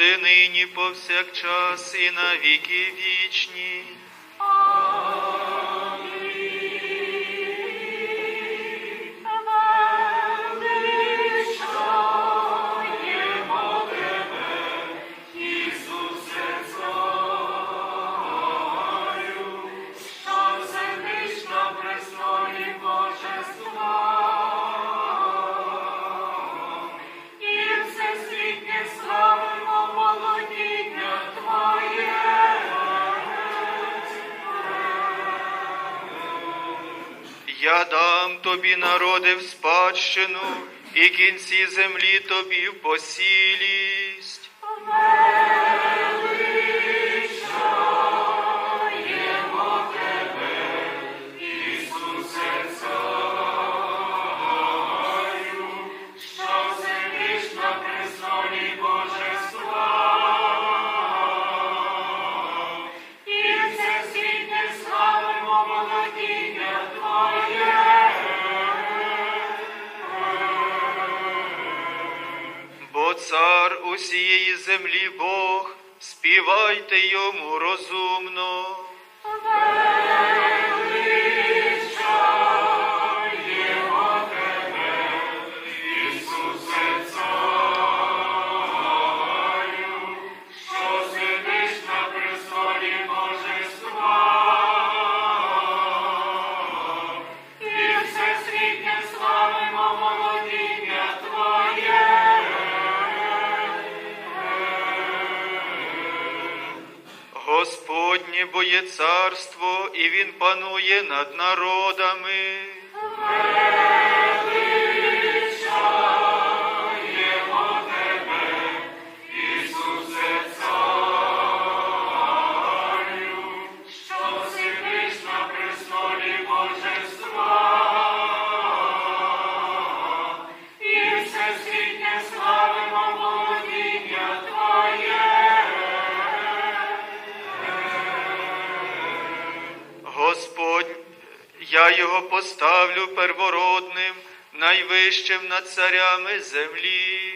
завжди, нині, повсякчас і на віки. Тобі народив спадщину, і кінці землі тобі в посілість. Землі Бог, співайте йому розумно. Господнє є царство, і він панує над народами. Я його поставлю первородним, найвищим над царями землі.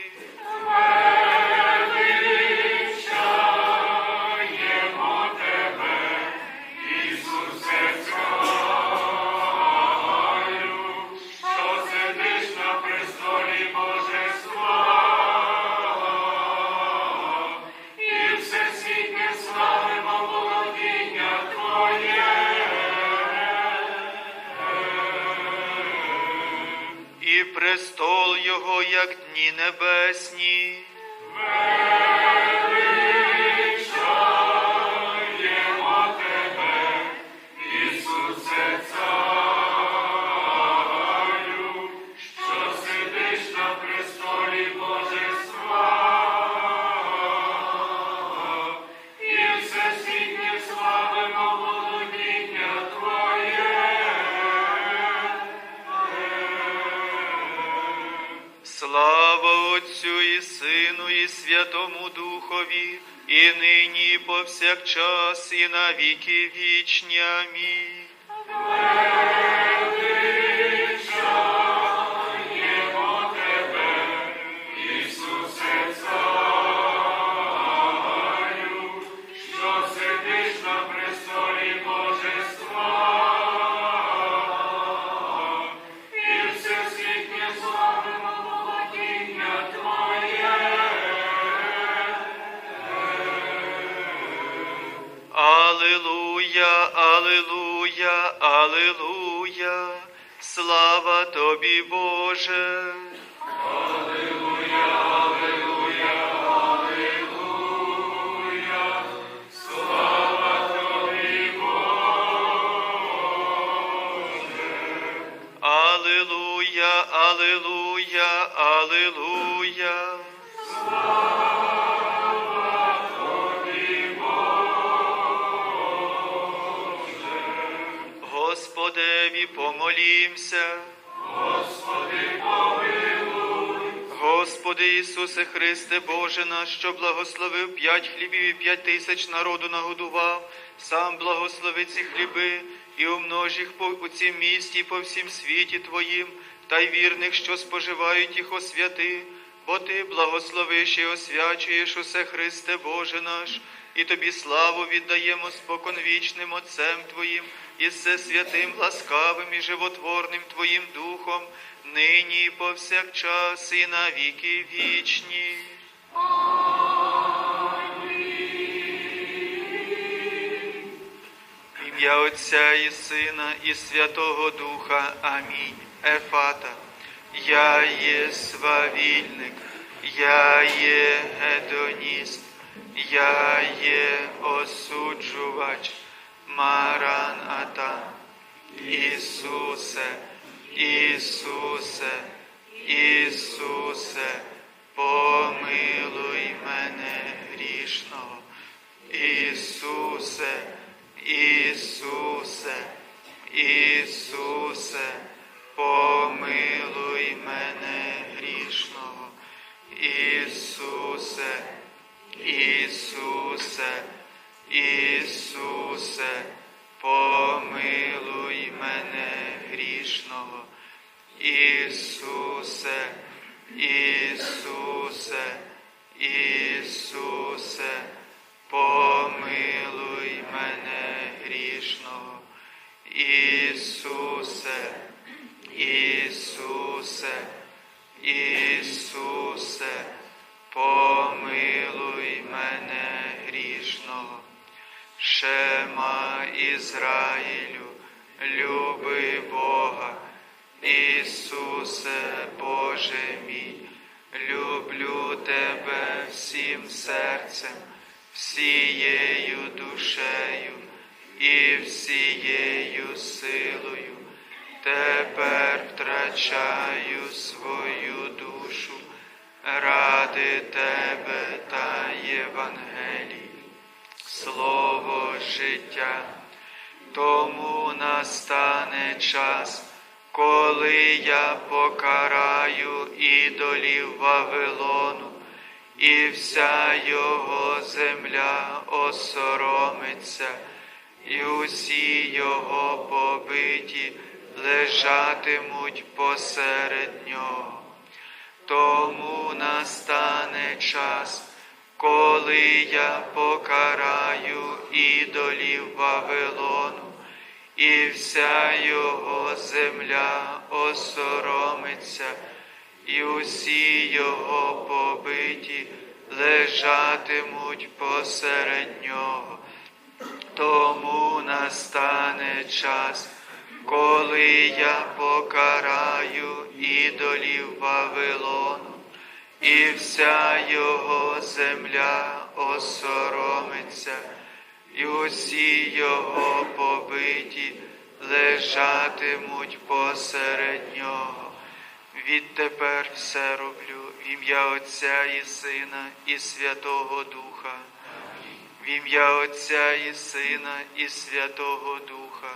Небесні. Повсякчас, і на віки вічні. Амінь. Слава тобі, Боже. Господеві помолімся. Господи Ісусе Христе, Боже наш, що благословив п'ять хлібів і п'ять тисяч народу нагодував, сам благослови ці хліби і умнож їх по у цім місті і по всім світі Твоїм, та й вірних, що споживають їх освяти, бо ти благословиш і освячуєш усе Христе Боже наш, і тобі славу віддаємо споконвічним Отцем Твоїм, і все святим, ласкавим і животворним Твоїм Духом, нині і повсякчас, і на віки вічні. Ім'я Отця і Сина, і Святого Духа. Амінь. Ефата. Я є свавільник, я є гедоніст, я є осуджувач, Мараната. Ісусе, Ісусе, Ісусе, помилуй мене грішного. Ісусе, Ісусе, Ісусе, помилуй мене грішного. Ісусе, Ісусе, Ісусе, помилуй мене грішного. Ісусе, Ісусе, Ісусе, помилуй мене грішного. Ісусе, Ісусе, Ісусе, помилуй мене грішного. Шема Ізраїлю, люби Бога, Ісусе, Боже мій, люблю Тебе всім серцем, всією душею і всією силою. Тепер втрачаю свою душу ради Тебе та Євангелії слово життя. Тому настане час, коли я покараю ідолів Вавилону, і вся його земля осоромиться, і усі його побиті лежатимуть посеред нього. Тому настане час, коли я покараю ідолів Вавилону, і вся його земля осоромиться, і усі його побиті лежатимуть посеред нього. Тому настане час, коли я покараю ідолів Вавилону, і вся його земля осоромиться, і усі його побиті лежатимуть посеред нього. Відтепер все роблю в ім'я Отця і Сина, і Святого Духа. В ім'я Отця і Сина, і Святого Духа.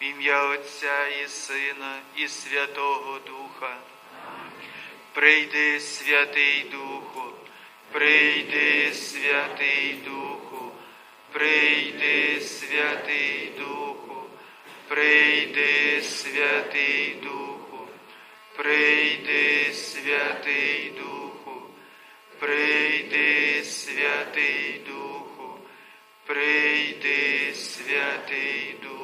В ім'я Отця і Сина, і Святого Духа. Прийди, Святий Духу, прийди, Святий Духу, прийди, Святий Духу, прийди, Святий Духу, прийди, Святий Духу, прийди, Святий Духу, прийди, Святий Духу.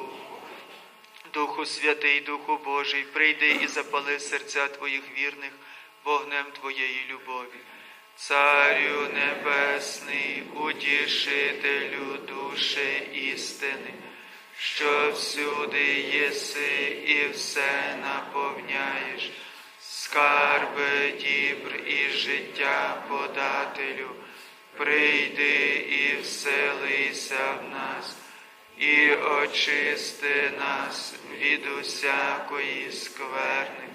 Духу Святий, Духу Божий, прийди і запали серця Твоїх вірних вогнем Твоєї любові. Царю Небесний, утішителю душі істини, що всюди єси і все наповняєш, скарби дібр і життя подателю, прийди і вселися в нас і очисти нас від усякої скверни,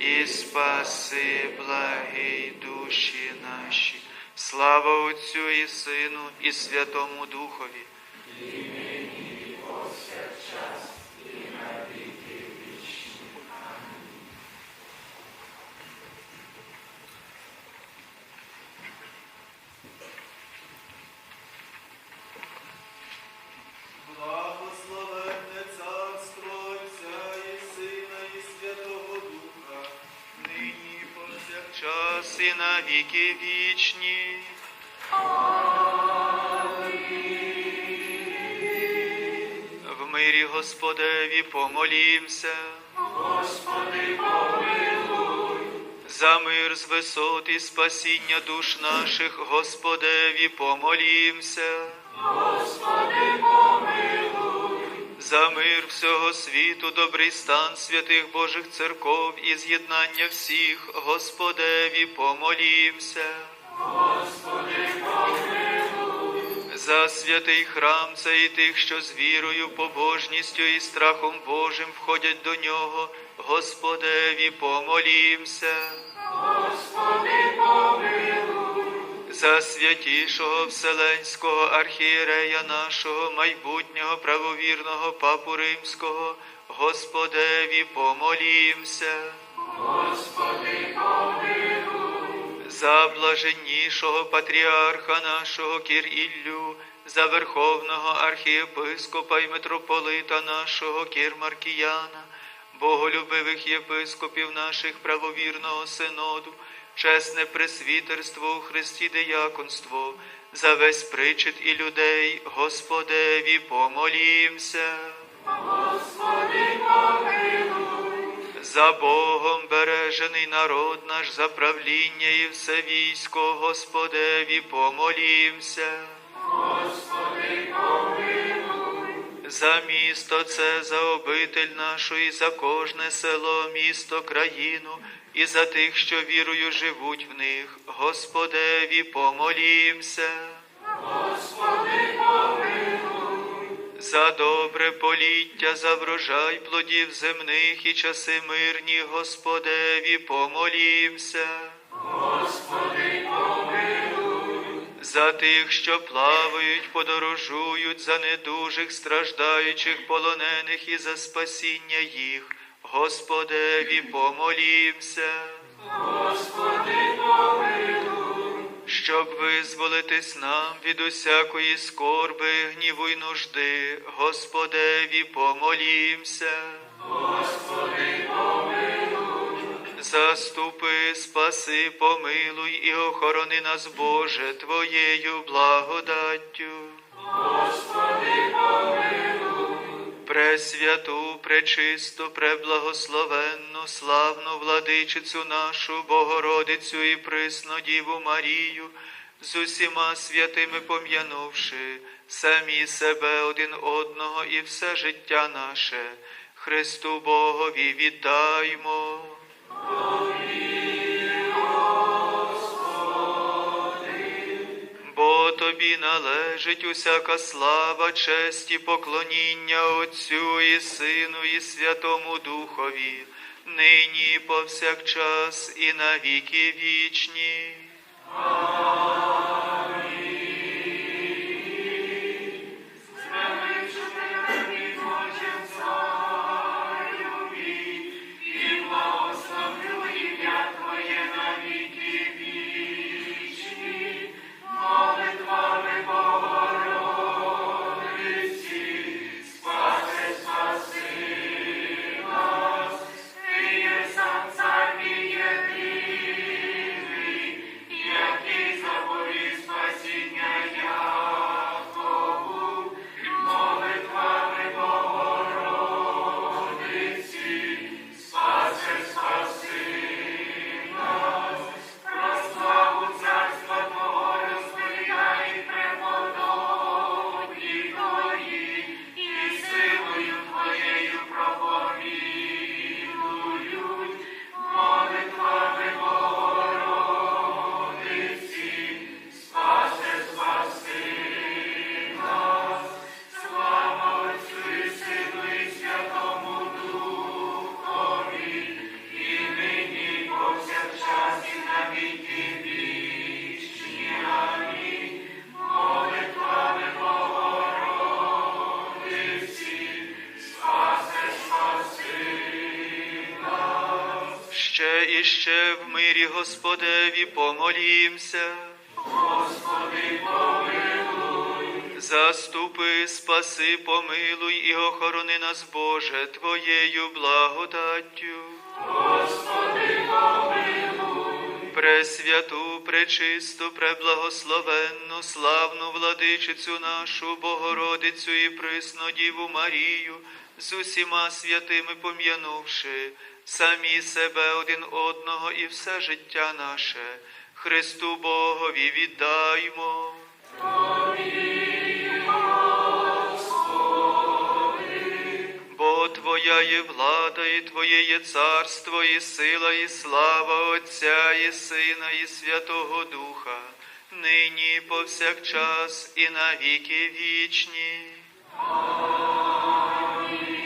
і спаси благі душі наші. Слава Отцю і Сину, і Святому Духові. Благословенне віки вічні. В мирі Господеві помолімся. Господи, помилуй, За мир з висот і спасіння душ наших, Господеві помолімся. Господи, помилуй, За мир всього світу, добрий стан святих Божих церков і з'єднання всіх, Господеві помолімся. Господи, помилуй, За святий храм цей і тих, що з вірою, побожністю і страхом Божим входять до нього, Господеві помолімся. Господи, помилуй, За святішого Вселенського архієрея нашого, майбутнього правовірного папу Римського, Господеві помолімся. Господи, помилуй, За блаженнішого патріарха нашого Кір-Іллю, за верховного архієпископа і митрополита нашого Кір Маркіяна, боголюбивих єпископів наших правовірного синоду, чесне пресвітерство у Христі дияконство, за весь причет і людей, Господеві помолімся. Господи, помилуй, За Богом бережений народ наш, за правління і все військо, Господеві помолімся. Господи, помилуй, За місто це, за обитель нашу, і за кожне село, місто, країну, і за тих, що вірою живуть в них, Господеві помолімся. Господи, помилуй, За добре поліття, за врожай плодів земних і часи мирні, Господеві помолімся. Господи, помилуй, За тих, що плавають, подорожують, за недужих, страждаючих, полонених і за спасіння їх, Господеві помолімся, Господи, помилуй, щоб визволитись нам від усякої скорби, гніву й нужди, Господеві помолімся. Господи, помилуй, Заступи, спаси, помилуй і охорони нас, Боже, Твоєю благодаттю. Господи, помилуй, Пресвяту, пречисту, преблагословенну, славну владичицю нашу, Богородицю і присну Діву Марію, з усіма святими пом'янувши, самі себе один одного і все життя наше, Христу Богові віддаймо. Бо належить усяка слава, честь і поклоніння Отцю і Сину, і Святому Духові, нині повсякчас, і на віки вічні. і Господеві помолімся. Господи, помилуй. Заступи, спаси, помилуй і охорони нас, Боже, Твоєю благодаттю. Господи, помилуй. Пресвяту, пречисту, преблагословенну, славну владичицю нашу, Богородицю і Присну Діву Марію, з усіма святими пом'янувши самі себе один одного і все життя наше Христу Богові віддаймо. Бо Твоя є влада, і Твоє є царство, і сила, і слава Отця, і Сина, і Святого Духа, нині повсякчас, і навіки вічні. Амінь.